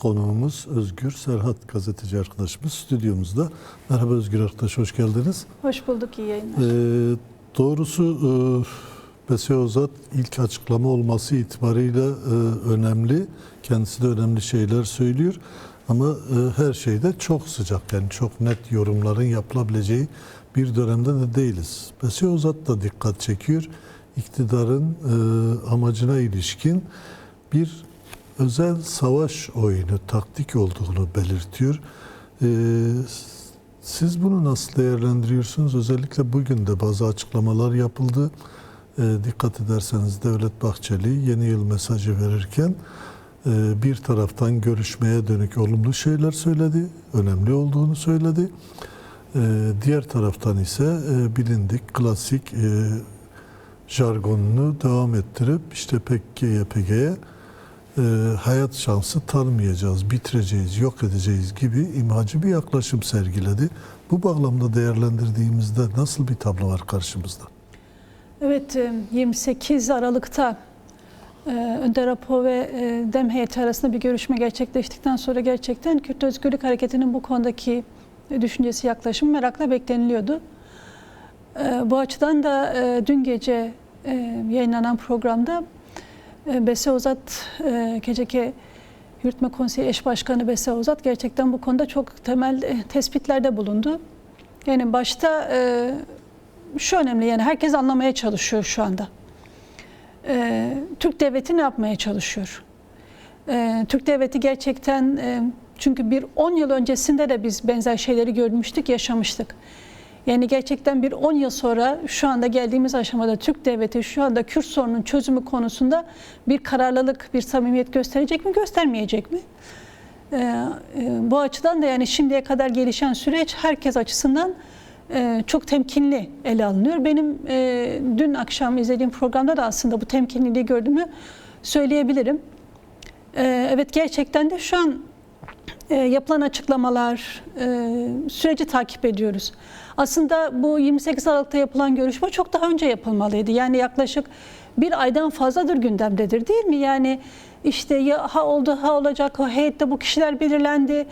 Konuğumuz Özgür Serhat gazeteci arkadaşımız stüdyomuzda. Merhaba Özgür arkadaş, hoş geldiniz. Hoş bulduk, iyi yayınlar. Ee, doğrusu e, Beseozat ilk açıklama olması itibariyle e, önemli. Kendisi de önemli şeyler söylüyor. Ama e, her şeyde çok sıcak, yani çok net yorumların yapılabileceği bir dönemde de değiliz. Beseozat da dikkat çekiyor. İktidarın e, amacına ilişkin bir özel savaş oyunu, taktik olduğunu belirtiyor. Ee, siz bunu nasıl değerlendiriyorsunuz? Özellikle bugün de bazı açıklamalar yapıldı. Ee, dikkat ederseniz Devlet Bahçeli yeni yıl mesajı verirken e, bir taraftan görüşmeye dönük olumlu şeyler söyledi, önemli olduğunu söyledi. Ee, diğer taraftan ise e, bilindik klasik e, jargonunu devam ettirip işte PKK'ye PKK'ye e, hayat şansı tanımayacağız, bitireceğiz, yok edeceğiz gibi imhacı bir yaklaşım sergiledi. Bu bağlamda değerlendirdiğimizde nasıl bir tablo var karşımızda? Evet, e, 28 Aralık'ta e, Önder Apo ve e, DEM heyeti arasında bir görüşme gerçekleştikten sonra gerçekten Kürt Özgürlük Hareketi'nin bu konudaki düşüncesi, yaklaşımı merakla bekleniliyordu. E, Bu açıdan da e, dün gece e, yayınlanan programda e, Bese Ozat, e, KCK Yürütme Konseyi Eş Başkanı Bese Ozat gerçekten bu konuda çok temel e, tespitlerde bulundu. Yani başta e, şu önemli yani herkes anlamaya çalışıyor şu anda. Türk devleti ne yapmaya çalışıyor? Türk devleti gerçekten e, çünkü bir 10 yıl öncesinde de biz benzer şeyleri görmüştük, yaşamıştık. Yani gerçekten bir 10 yıl sonra şu anda geldiğimiz aşamada Türk devleti şu anda Kürt sorunun çözümü konusunda bir kararlılık, bir samimiyet gösterecek mi, göstermeyecek mi? Ee, e, bu açıdan da yani şimdiye kadar gelişen süreç herkes açısından e, çok temkinli ele alınıyor. Benim e, dün akşam izlediğim programda da aslında bu temkinliliği gördüğümü söyleyebilirim. E, evet gerçekten de şu an e, yapılan açıklamalar, e, süreci takip ediyoruz. Aslında bu 28 Aralık'ta yapılan görüşme çok daha önce yapılmalıydı. Yani yaklaşık bir aydan fazladır gündemdedir değil mi? Yani işte ya ha oldu ha olacak, o heyette bu kişiler belirlendi.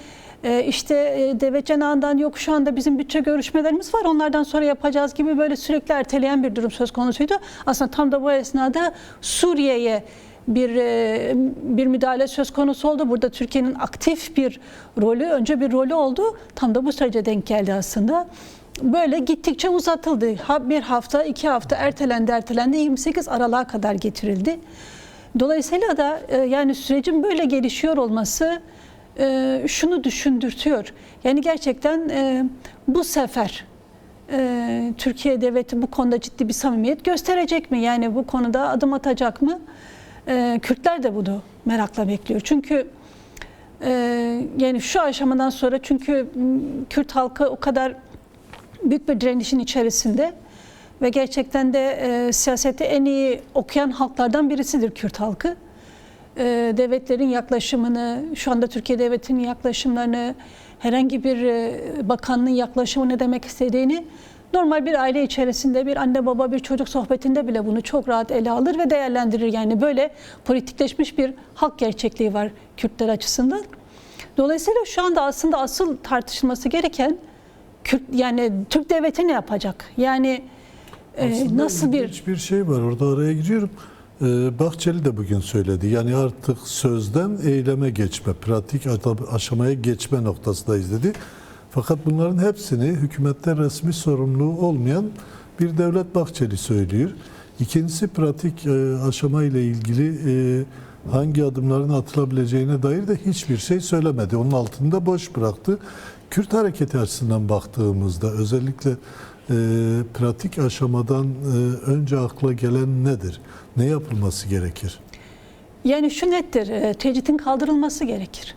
Ee, işte e, devlet cenahından yok şu anda bizim bütçe görüşmelerimiz var onlardan sonra yapacağız gibi böyle sürekli erteleyen bir durum söz konusuydu. Aslında tam da bu esnada Suriye'ye bir e, bir müdahale söz konusu oldu. Burada Türkiye'nin aktif bir rolü, önce bir rolü oldu. Tam da bu sürece denk geldi aslında. Böyle gittikçe uzatıldı. Bir hafta, iki hafta ertelendi, ertelendi. 28 Aralık'a kadar getirildi. Dolayısıyla da e, yani sürecin böyle gelişiyor olması e, şunu düşündürtüyor. Yani gerçekten bu sefer Türkiye devleti bu konuda ciddi bir samimiyet gösterecek mi? Yani bu konuda adım atacak mı? E, Kürtler de bunu merakla bekliyor. Çünkü e, yani şu aşamadan sonra çünkü Kürt halkı o kadar büyük bir direnişin içerisinde ve gerçekten de e, siyaseti en iyi okuyan halklardan birisidir Kürt halkı. E, devletlerin yaklaşımını, şu anda Türkiye devletinin yaklaşımlarını, herhangi bir e, bakanlığın yaklaşımı ne demek istediğini normal bir aile içerisinde bir anne baba bir çocuk sohbetinde bile bunu çok rahat ele alır ve değerlendirir. Yani böyle politikleşmiş bir halk gerçekliği var Kürtler açısından. Dolayısıyla şu anda aslında asıl tartışılması gereken Kürt yani Türk devleti ne yapacak? Yani e, nasıl bir bir şey var orada araya giriyorum. Ee, Bahçeli de bugün söyledi. Yani artık sözden eyleme geçme, pratik aşamaya geçme noktasındayız dedi. Fakat bunların hepsini hükümette resmi sorumluluğu olmayan bir devlet Bahçeli söylüyor. İkincisi pratik e, aşama ile ilgili e, hangi adımların atılabileceğine dair de hiçbir şey söylemedi. Onun altında boş bıraktı. Kürt hareketi açısından baktığımızda özellikle e, pratik aşamadan önce akla gelen nedir? Ne yapılması gerekir? Yani şu nettir, tecritin kaldırılması gerekir.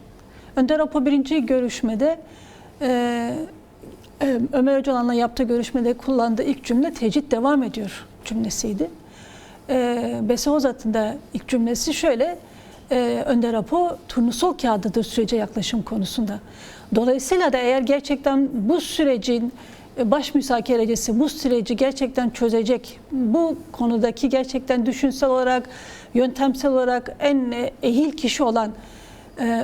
Önder Apo birinci görüşmede e, e, Ömer Öcalan'la yaptığı görüşmede kullandığı ilk cümle tecrit devam ediyor cümlesiydi. E, Bese Ozat'ın da ilk cümlesi şöyle, e, Önder Apo turnusol kağıdıdır sürece yaklaşım konusunda. Dolayısıyla da eğer gerçekten bu sürecin e, baş müzakerecisi bu süreci gerçekten çözecek, bu konudaki gerçekten düşünsel olarak, yöntemsel olarak en ehil kişi olan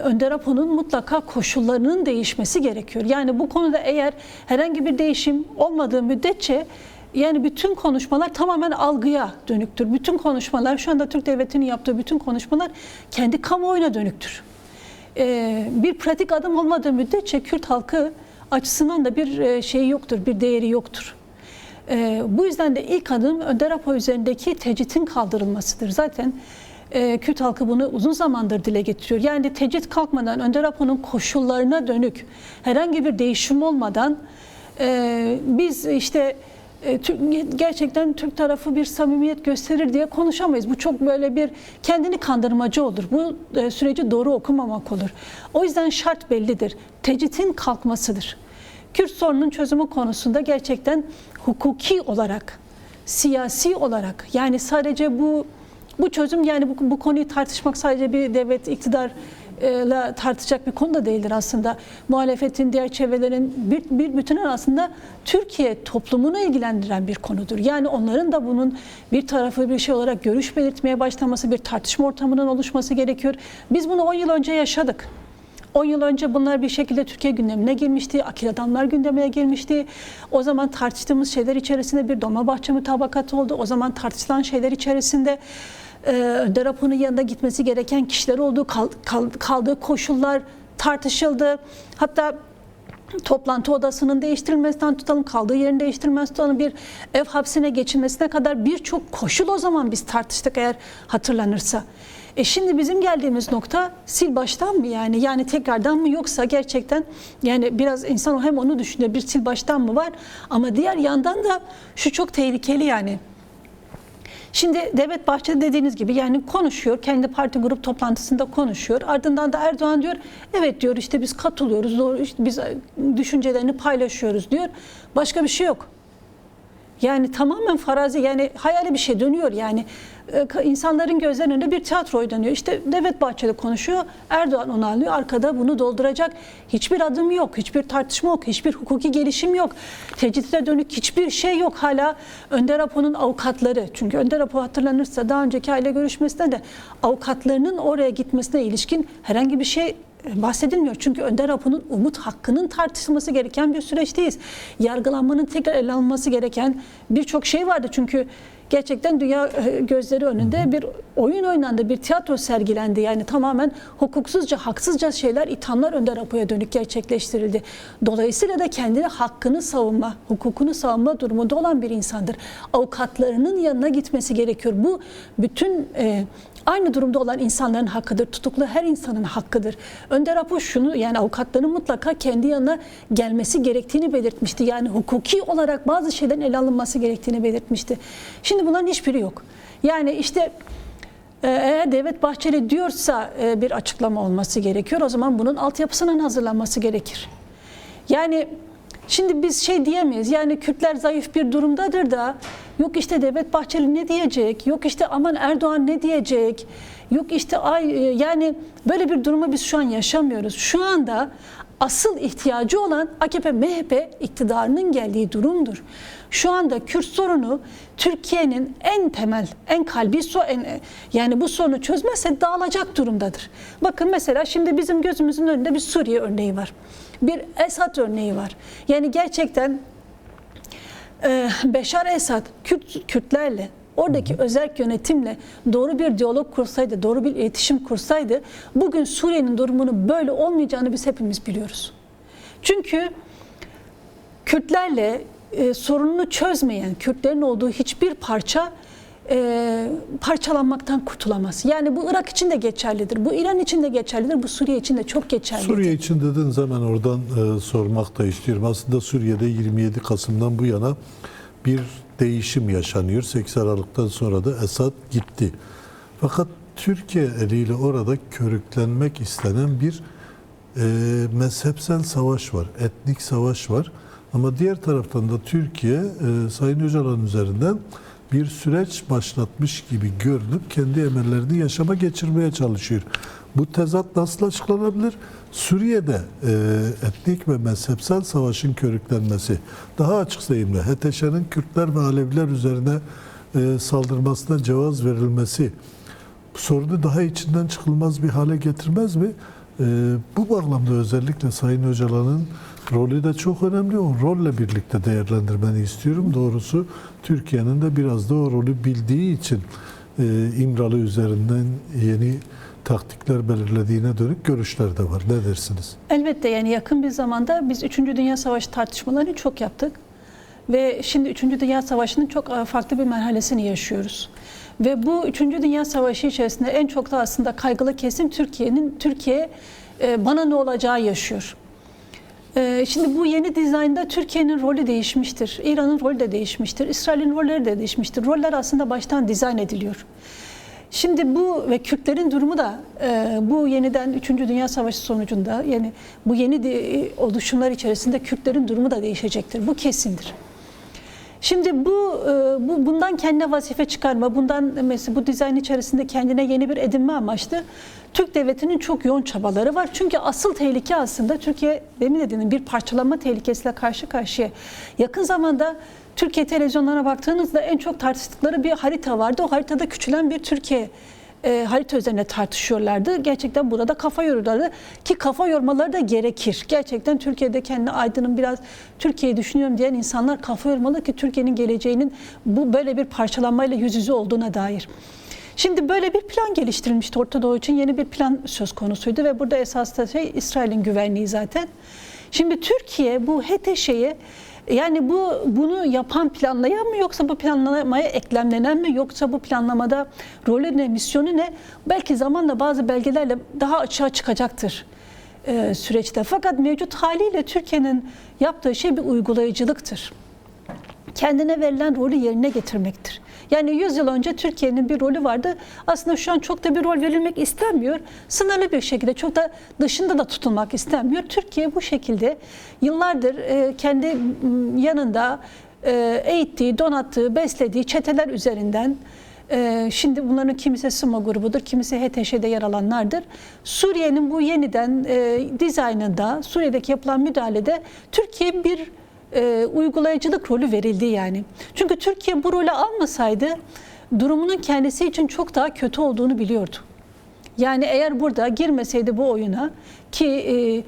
Önder Apo'nun mutlaka koşullarının değişmesi gerekiyor. Yani bu konuda eğer herhangi bir değişim olmadığı müddetçe yani bütün konuşmalar tamamen algıya dönüktür. Bütün konuşmalar şu anda Türk Devleti'nin yaptığı bütün konuşmalar kendi kamuoyuna dönüktür. Ee, bir pratik adım olmadığı müddetçe Kürt halkı açısından da bir e, şey yoktur, bir değeri yoktur. Ee, bu yüzden de ilk adım Önder Apo üzerindeki tecritin kaldırılmasıdır. Zaten e, Kürt halkı bunu uzun zamandır dile getiriyor. Yani tecrit kalkmadan Önder Apo'nun koşullarına dönük herhangi bir değişim olmadan e, biz işte e, gerçekten Türk tarafı bir samimiyet gösterir diye konuşamayız. Bu çok böyle bir kendini kandırmacı olur. Bu e, süreci doğru okumamak olur. O yüzden şart bellidir. Tecritin kalkmasıdır. Kürt sorunun çözümü konusunda gerçekten hukuki olarak, siyasi olarak yani sadece bu bu çözüm yani bu, bu konuyu tartışmak sadece bir devlet iktidar ile tartışacak bir konu da değildir aslında. Muhalefetin, diğer çevrelerin bir, bir bütünen aslında Türkiye toplumunu ilgilendiren bir konudur. Yani onların da bunun bir tarafı bir şey olarak görüş belirtmeye başlaması, bir tartışma ortamının oluşması gerekiyor. Biz bunu 10 yıl önce yaşadık. 10 yıl önce bunlar bir şekilde Türkiye gündemine girmişti, akil adamlar gündemine girmişti. O zaman tartıştığımız şeyler içerisinde bir Dolmabahçe mutabakatı oldu. O zaman tartışılan şeyler içerisinde e, Önder Apo'nun yanında gitmesi gereken kişiler olduğu, kal- kal- kaldığı koşullar tartışıldı. Hatta toplantı odasının değiştirilmesinden tutalım, kaldığı yerin değiştirilmesinden tutalım, bir ev hapsine geçilmesine kadar birçok koşul o zaman biz tartıştık eğer hatırlanırsa. E şimdi bizim geldiğimiz nokta sil baştan mı yani? Yani tekrardan mı yoksa gerçekten yani biraz insan hem onu düşünüyor bir sil baştan mı var ama diğer yandan da şu çok tehlikeli yani. Şimdi Devlet Bahçeli dediğiniz gibi yani konuşuyor, kendi parti grup toplantısında konuşuyor. Ardından da Erdoğan diyor, evet diyor işte biz katılıyoruz, doğru işte biz düşüncelerini paylaşıyoruz diyor. Başka bir şey yok. Yani tamamen farazi yani hayali bir şey dönüyor yani Ee, insanların gözlerinin önünde bir tiyatro oynanıyor. İşte Devlet Bahçeli konuşuyor, Erdoğan onu alıyor. Arkada bunu dolduracak hiçbir adım yok, hiçbir tartışma yok, hiçbir hukuki gelişim yok. Tecritle dönük hiçbir şey yok. Hala Önder Apo'nun avukatları, çünkü Önder Apo hatırlanırsa daha önceki aile görüşmesinde de avukatlarının oraya gitmesine ilişkin herhangi bir şey bahsedilmiyor. Çünkü Önder Apo'nun umut hakkının tartışılması gereken bir süreçteyiz. Yargılanmanın tekrar ele alınması gereken birçok şey vardı. Çünkü gerçekten dünya e, gözleri önünde bir oyun oynandı, bir tiyatro sergilendi. Yani tamamen hukuksuzca, haksızca şeyler, ithamlar Önder Apo'ya dönük gerçekleştirildi. Dolayısıyla da kendini hakkını savunma, hukukunu savunma durumunda olan bir insandır. Avukatlarının yanına gitmesi gerekiyor. Bu bütün e, aynı durumda olan insanların hakkıdır. Tutuklu her insanın hakkıdır. Önder Apo şunu yani avukatların mutlaka kendi yanına gelmesi gerektiğini belirtmişti. Yani hukuki olarak bazı şeylerin ele alınması gerektiğini belirtmişti. Şimdi bunların hiçbiri yok. Yani işte eğer Devlet Bahçeli diyorsa e, bir açıklama olması gerekiyor. O zaman bunun altyapısının hazırlanması gerekir. Yani şimdi biz şey diyemeyiz. Yani Kürtler zayıf bir durumdadır da yok işte Devlet Bahçeli ne diyecek? Yok işte aman Erdoğan ne diyecek? Yok işte ay e, yani böyle bir durumu biz şu an yaşamıyoruz. Şu anda asıl ihtiyacı olan AKP MHP iktidarının geldiği durumdur. Şu anda Kürt sorunu Türkiye'nin en temel, en kalbi so en, yani bu sorunu çözmezse dağılacak durumdadır. Bakın mesela şimdi bizim gözümüzün önünde bir Suriye örneği var. Bir Esad örneği var. Yani gerçekten Beşar Esad Kürt, Kürtlerle oradaki özerk yönetimle doğru bir diyalog kursaydı, doğru bir iletişim kursaydı bugün Suriye'nin durumunun böyle olmayacağını biz hepimiz biliyoruz. Çünkü Kürtlerle e, sorununu çözmeyen Kürtlerin olduğu hiçbir parça e, parçalanmaktan kurtulamaz. Yani bu Irak için de geçerlidir, bu İran için de geçerlidir, bu Suriye için de çok geçerlidir. Suriye için dedin zaman oradan e, sormak da istiyorum. Aslında Suriye'de 27 Kasım'dan bu yana bir değişim yaşanıyor. 8 Aralık'tan sonra da Esad gitti. Fakat Türkiye eliyle orada körüklenmek istenen bir e, mezhepsel savaş var, etnik savaş var. Ama diğer taraftan da Türkiye e, Sayın Öcalan üzerinden bir süreç başlatmış gibi görünüp kendi emellerini yaşama geçirmeye çalışıyor. Bu tezat nasıl açıklanabilir? Suriye'de e, etnik ve mezhepsel savaşın körüklenmesi, daha açık deyimle HTŞ'nin Kürtler ve Aleviler üzerine e, saldırmasına cevaz verilmesi, bu sorunu daha içinden çıkılmaz bir hale getirmez mi? Ee, bu bağlamda özellikle Sayın Öcalan'ın rolü de çok önemli. O rolle birlikte değerlendirmeni istiyorum. Doğrusu Türkiye'nin de biraz da o rolü bildiği için e, İmralı üzerinden yeni taktikler belirlediğine dönük görüşler de var. Ne dersiniz? Elbette yani yakın bir zamanda biz 3. Dünya Savaşı tartışmalarını çok yaptık. Ve şimdi 3. Dünya Savaşı'nın çok e, farklı bir merhalesini yaşıyoruz. Ve bu 3. Dünya Savaşı içerisinde en çok da aslında kaygılı kesim Türkiye'nin Türkiye e, bana ne olacağı yaşıyor. E, Şimdi bu yeni dizaynda Türkiye'nin rolü değişmiştir. İran'ın rolü de değişmiştir. İsrail'in rolleri de değişmiştir. Roller aslında baştan dizayn ediliyor. Şimdi bu ve Kürtlerin durumu da e, bu yeniden 3. Dünya Savaşı sonucunda yani bu yeni di- oluşumlar içerisinde Kürtlerin durumu da değişecektir. Bu kesindir. Şimdi bu, e, bu bundan kendine vazife çıkarma, bundan mesela bu dizayn içerisinde kendine yeni bir edinme amaçlı Türk devletinin çok yoğun çabaları var. Çünkü asıl tehlike aslında Türkiye demin dediğim bir parçalanma tehlikesiyle karşı karşıya. Yakın zamanda Türkiye televizyonlarına baktığınızda en çok tartıştıkları bir harita vardı. O haritada küçülen bir Türkiye e, harita üzerine tartışıyorlardı. Gerçekten burada kafa yoruyorlardı ki kafa yormaları da gerekir. Gerçekten Türkiye'de kendi aydının biraz Türkiye'yi düşünüyorum diyen insanlar kafa yormalı ki Türkiye'nin geleceğinin bu böyle bir parçalanmayla yüz yüze olduğuna dair. Şimdi böyle bir plan geliştirilmişti Orta Doğu için yeni bir plan söz konusuydu ve burada esas da şey İsrail'in güvenliği zaten. Şimdi Türkiye bu HTŞ'ye yani bu bunu yapan planlayan mı yoksa bu planlamaya eklemlenen mi yoksa bu planlamada rolü ne, misyonu ne? Belki zamanla bazı belgelerle daha açığa çıkacaktır e, süreçte. Fakat mevcut haliyle Türkiye'nin yaptığı şey bir uygulayıcılıktır kendine verilen rolü yerine getirmektir. Yani 100 yıl önce Türkiye'nin bir rolü vardı. Aslında şu an çok da bir rol verilmek istenmiyor. Sınırlı bir şekilde çok da dışında da tutulmak istenmiyor. Türkiye bu şekilde yıllardır e, kendi yanında e, eğittiği, donattığı, beslediği çeteler üzerinden e, Şimdi bunların kimisi SMO grubudur, kimisi HTŞ'de yer alanlardır. Suriye'nin bu yeniden dizaynında, Suriye'deki yapılan müdahalede Türkiye bir e, uygulayıcılık rolü verildi yani. Çünkü Türkiye bu rolü almasaydı durumunun kendisi için çok daha kötü olduğunu biliyordu. Yani eğer burada girmeseydi bu oyuna ki e,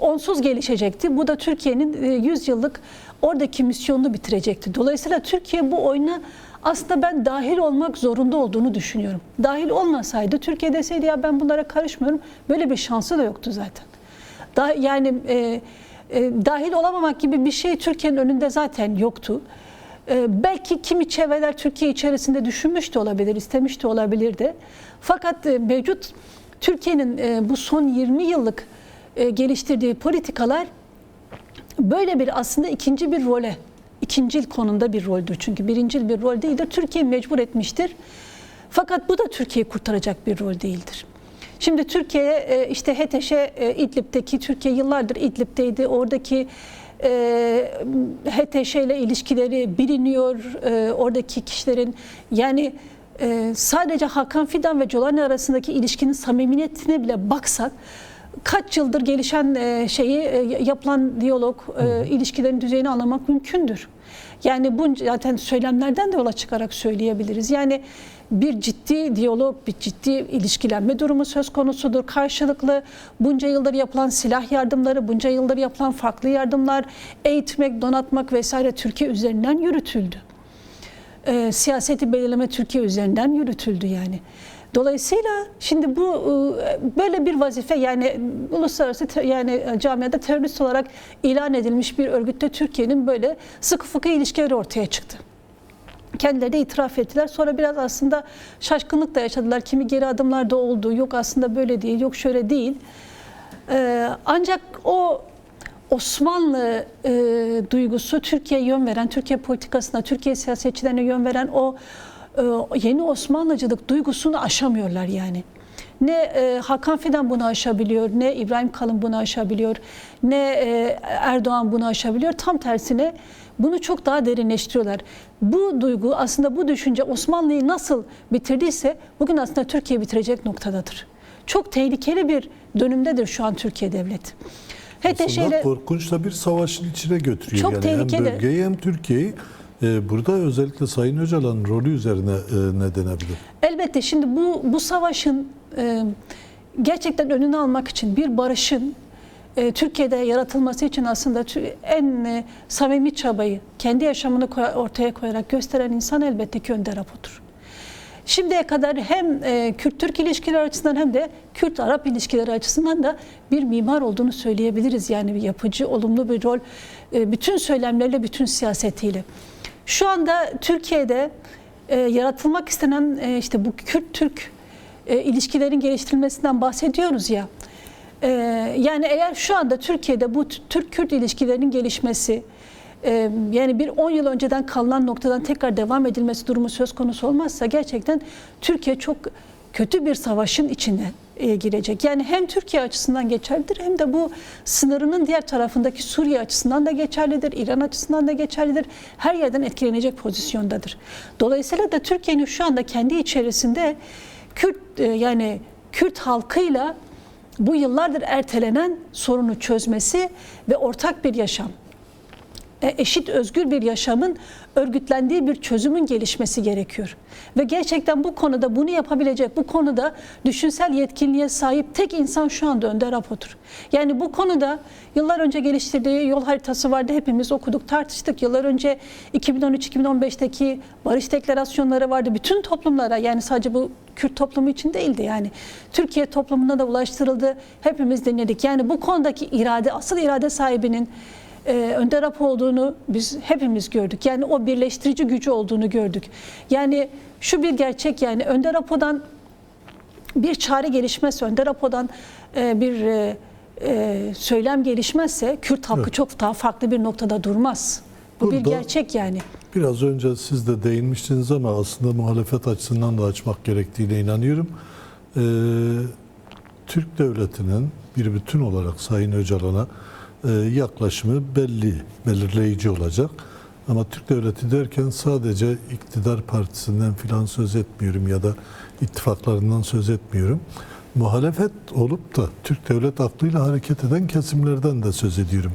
onsuz gelişecekti. Bu da Türkiye'nin e, 100 yıllık oradaki misyonunu bitirecekti. Dolayısıyla Türkiye bu oyuna aslında ben dahil olmak zorunda olduğunu düşünüyorum. Dahil olmasaydı Türkiye deseydi ya ben bunlara karışmıyorum böyle bir şansı da yoktu zaten. Da, yani e, dahil olamamak gibi bir şey Türkiye'nin önünde zaten yoktu. E, belki kimi çevreler Türkiye içerisinde düşünmüş de olabilir, istemiş de olabilirdi. Fakat e, mevcut Türkiye'nin e, bu son 20 yıllık e, geliştirdiği politikalar böyle bir aslında ikinci bir role, ikincil konumda bir roldür. Çünkü birincil bir rol değildir. Türkiye mecbur etmiştir. Fakat bu da Türkiye'yi kurtaracak bir rol değildir. Şimdi Türkiye e, işte HTŞ e, İdlib'deki Türkiye yıllardır İdlib'teydi. Oradaki e, HTŞ ile ilişkileri biliniyor. E, oradaki kişilerin yani e, sadece Hakan Fidan ve Colani arasındaki ilişkinin samimiyetine bile baksak kaç yıldır gelişen e, şeyi e, yapılan diyalog, e, ilişkilerin düzeyini anlamak mümkündür. Yani bu zaten söylemlerden de yola çıkarak söyleyebiliriz. Yani bir ciddi diyalog, bir ciddi ilişkilenme durumu söz konusudur. Karşılıklı bunca yıldır yapılan silah yardımları, bunca yıldır yapılan farklı yardımlar, eğitmek, donatmak vesaire Türkiye üzerinden yürütüldü. E, siyaseti belirleme Türkiye üzerinden yürütüldü yani. Dolayısıyla şimdi bu e, böyle bir vazife yani uluslararası yani camiada terörist olarak ilan edilmiş bir örgütte Türkiye'nin böyle sıkı fıkı ilişkileri ortaya çıktı. Kendileri de itiraf ettiler. Sonra biraz aslında şaşkınlık da yaşadılar. Kimi geri adımlar da oldu. Yok aslında böyle değil, yok şöyle değil. Ee, ancak o Osmanlı e, duygusu Türkiye'ye yön veren, Türkiye politikasına, Türkiye siyasetçilerine yön veren o e, yeni Osmanlıcılık duygusunu aşamıyorlar yani. Ne e, Hakan Fidan bunu aşabiliyor, ne İbrahim Kalın bunu aşabiliyor, ne e, Erdoğan bunu aşabiliyor. Tam tersine bunu çok daha derinleştiriyorlar. Bu duygu aslında bu düşünce Osmanlı'yı nasıl bitirdiyse bugün aslında Türkiye bitirecek noktadadır. Çok tehlikeli bir dönümdedir şu an Türkiye devleti. Aslında HTŞ'yle korkunç da bir savaşın içine götürüyor. Çok yani tehlikeli. Hem bölgeyi hem Türkiye'yi. Ee, burada özellikle Sayın Öcalan'ın rolü üzerine e, ne denebilir? Elbette şimdi bu bu savaşın e, gerçekten önünü almak için bir barışın e, Türkiye'de yaratılması için aslında en samimi çabayı kendi yaşamını ortaya koyarak gösteren insan elbette ki Önder Apo'dur. Şimdiye kadar hem Kürt-Türk ilişkileri açısından hem de Kürt-Arap ilişkileri açısından da bir mimar olduğunu söyleyebiliriz. Yani bir yapıcı, olumlu bir rol bütün söylemleriyle, bütün siyasetiyle. Şu anda Türkiye'de e, yaratılmak istenen e, işte bu Kürt-Türk e, ilişkilerin geliştirilmesinden bahsediyoruz ya. E, yani eğer şu anda Türkiye'de bu Türk-Kürt ilişkilerinin gelişmesi, e, yani bir 10 yıl önceden kalınan noktadan tekrar devam edilmesi durumu söz konusu olmazsa gerçekten Türkiye çok kötü bir savaşın içine e, girecek. Yani hem Türkiye açısından geçerlidir hem de bu sınırının diğer tarafındaki Suriye açısından da geçerlidir, İran açısından da geçerlidir. Her yerden etkilenecek pozisyondadır. Dolayısıyla da Türkiye'nin şu anda kendi içerisinde Kürt e, yani Kürt halkıyla bu yıllardır ertelenen sorunu çözmesi ve ortak bir yaşam eşit özgür bir yaşamın örgütlendiği bir çözümün gelişmesi gerekiyor. Ve gerçekten bu konuda bunu yapabilecek, bu konuda düşünsel yetkinliğe sahip tek insan şu anda Önder Apo'dur. Yani bu konuda yıllar önce geliştirdiği yol haritası vardı. Hepimiz okuduk, tartıştık. Yıllar önce 2013-2015'teki barış deklarasyonları vardı. Bütün toplumlara yani sadece bu Kürt toplumu için değildi yani. Türkiye toplumuna da ulaştırıldı. Hepimiz dinledik. Yani bu konudaki irade, asıl irade sahibinin e, Önder Apo olduğunu biz hepimiz gördük. Yani o birleştirici gücü olduğunu gördük. Yani şu bir gerçek yani Önder Apo'dan bir çare gelişmezse, Önder Apo'dan e, bir e, e, söylem gelişmezse Kürt halkı Evet. çok daha farklı bir noktada durmaz. Bu bir Burada- gerçek yani. Biraz önce siz de değinmiştiniz ama aslında muhalefet açısından da açmak gerektiğine inanıyorum. Ee, Türk devletinin bir bütün olarak Sayın Öcalan'a yaklaşımı belli, belirleyici olacak. Ama Türk devleti derken sadece iktidar partisinden filan söz etmiyorum ya da ittifaklarından söz etmiyorum. Muhalefet olup da Türk devlet aklıyla hareket eden kesimlerden de söz ediyorum.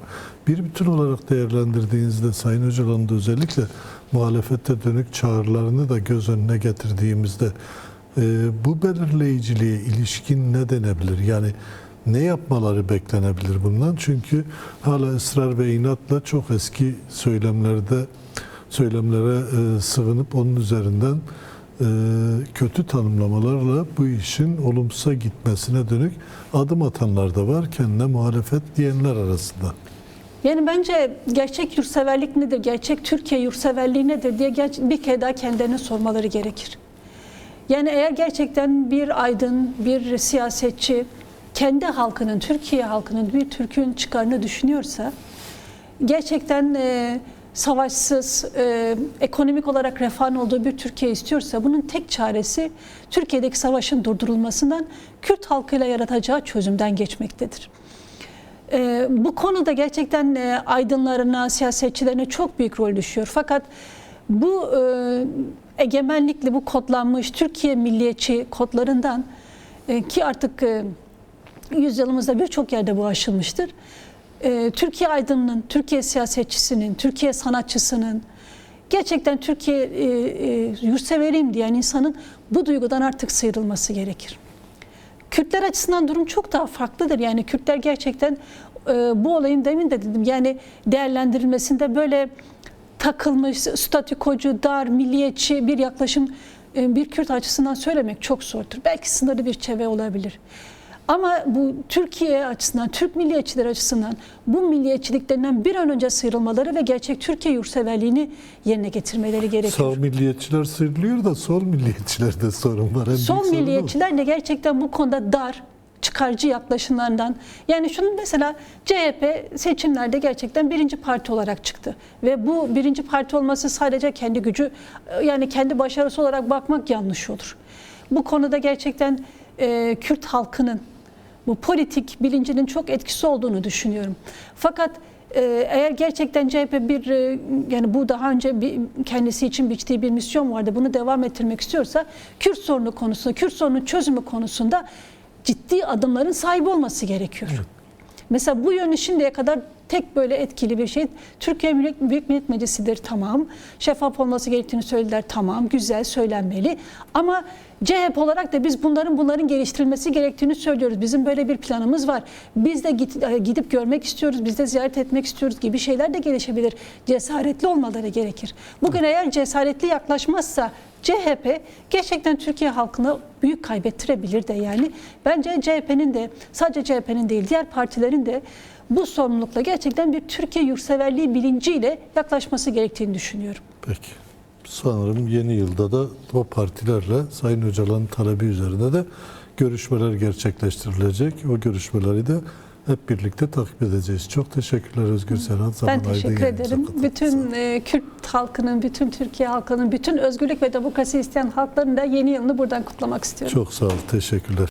Bir bütün olarak değerlendirdiğinizde Sayın Öcalan'ın da özellikle muhalefete dönük çağrılarını da göz önüne getirdiğimizde e, bu belirleyiciliğe ilişkin ne denebilir? Yani ne yapmaları beklenebilir bundan? Çünkü hala ısrar ve inatla çok eski söylemlerde söylemlere e, sığınıp onun üzerinden e, kötü tanımlamalarla bu işin olumsuza gitmesine dönük adım atanlar da var kendine muhalefet diyenler arasında. Yani bence gerçek yurtseverlik nedir, gerçek Türkiye yurtseverliği nedir diye bir kere daha kendilerine sormaları gerekir. Yani eğer gerçekten bir aydın, bir siyasetçi kendi halkının, Türkiye halkının bir Türk'ün çıkarını düşünüyorsa gerçekten e, savaşsız, e, ekonomik olarak refahın olduğu bir Türkiye istiyorsa bunun tek çaresi Türkiye'deki savaşın durdurulmasından Kürt halkıyla yaratacağı çözümden geçmektedir. Ee, bu konuda gerçekten e, aydınlarına, siyasetçilerine çok büyük rol düşüyor. Fakat bu e, egemenlikli, bu kodlanmış Türkiye milliyetçi kodlarından e, ki artık e, yüzyılımızda birçok yerde bu aşılmıştır. E, Türkiye aydınının, Türkiye siyasetçisinin, Türkiye sanatçısının, gerçekten Türkiye e, e, yurtseveriyim diyen insanın bu duygudan artık sıyrılması gerekir. Kürtler açısından durum çok daha farklıdır. Yani Kürtler gerçekten e, bu olayın demin de dedim yani değerlendirilmesinde böyle takılmış, statükocu, dar, milliyetçi bir yaklaşım e, bir Kürt açısından söylemek çok zordur. Belki sınırlı bir çevre olabilir. Ama bu Türkiye açısından, Türk milliyetçiler açısından bu milliyetçiliklerinden bir an önce sıyrılmaları ve gerçek Türkiye yurtseverliğini yerine getirmeleri gerekiyor. Sağ milliyetçiler sıyrılıyor da sol milliyetçilerde sorun var. En Sol milliyetçiler de gerçekten bu konuda dar, çıkarcı yaklaşımlarından. Yani şunun mesela CHP seçimlerde gerçekten birinci parti olarak çıktı. Ve bu birinci parti olması sadece kendi gücü yani kendi başarısı olarak bakmak yanlış olur. Bu konuda gerçekten e, Kürt halkının bu politik bilincinin çok etkisi olduğunu düşünüyorum. Fakat e, eğer gerçekten CHP bir e, yani bu daha önce bir, kendisi için biçtiği bir misyon vardı. Bunu devam ettirmek istiyorsa Kürt sorunu konusunda, Kürt sorunun çözümü konusunda ciddi adımların sahibi olması gerekiyor. Mesela bu yönü şimdiye kadar tek böyle etkili bir şey Türkiye Büyük Millet Meclisi'dir tamam. Şeffaf olması gerektiğini söylediler tamam güzel söylenmeli. Ama CHP olarak da biz bunların bunların geliştirilmesi gerektiğini söylüyoruz. Bizim böyle bir planımız var. Biz de e, gidip görmek istiyoruz, biz de ziyaret etmek istiyoruz gibi şeyler de gelişebilir. Cesaretli olmaları gerekir. Bugün eğer cesaretli yaklaşmazsa CHP gerçekten Türkiye halkına büyük kaybettirebilir de yani. Bence CHP'nin de sadece CHP'nin değil diğer partilerin de bu sorumlulukla gerçekten bir Türkiye yurtseverliği bilinciyle yaklaşması gerektiğini düşünüyorum. Peki. Sanırım yeni yılda da o partilerle Sayın Öcalan'ın talebi üzerinde de görüşmeler gerçekleştirilecek. O görüşmeleri de hep birlikte takip edeceğiz. Çok teşekkürler Özgür Serhat. Ben teşekkür ederim. Bütün e, Kürt halkının, bütün Türkiye halkının, bütün özgürlük ve demokrasi isteyen halkların da yeni yılını buradan kutlamak istiyorum. Çok sağ ol. Teşekkürler.